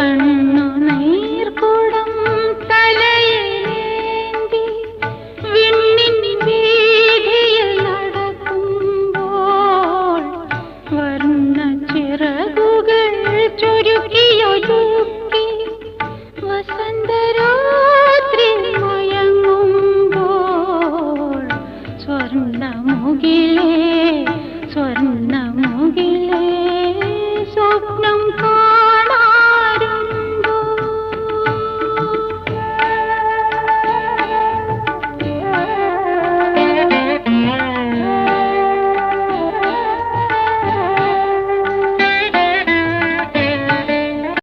കണ്ണു നീർക്കുടം തലയിലേന്തി വിണ്ണിൻ വീതിയിൽ നടക്കുമ്പോൾ വർണ ചിറകുകൾ ചുരുക്കിയൊരുക്കി വസന്തരാത്രി മയങ്ങുമ്പോൾ സ്വർണമുകിലേ സ്വർണ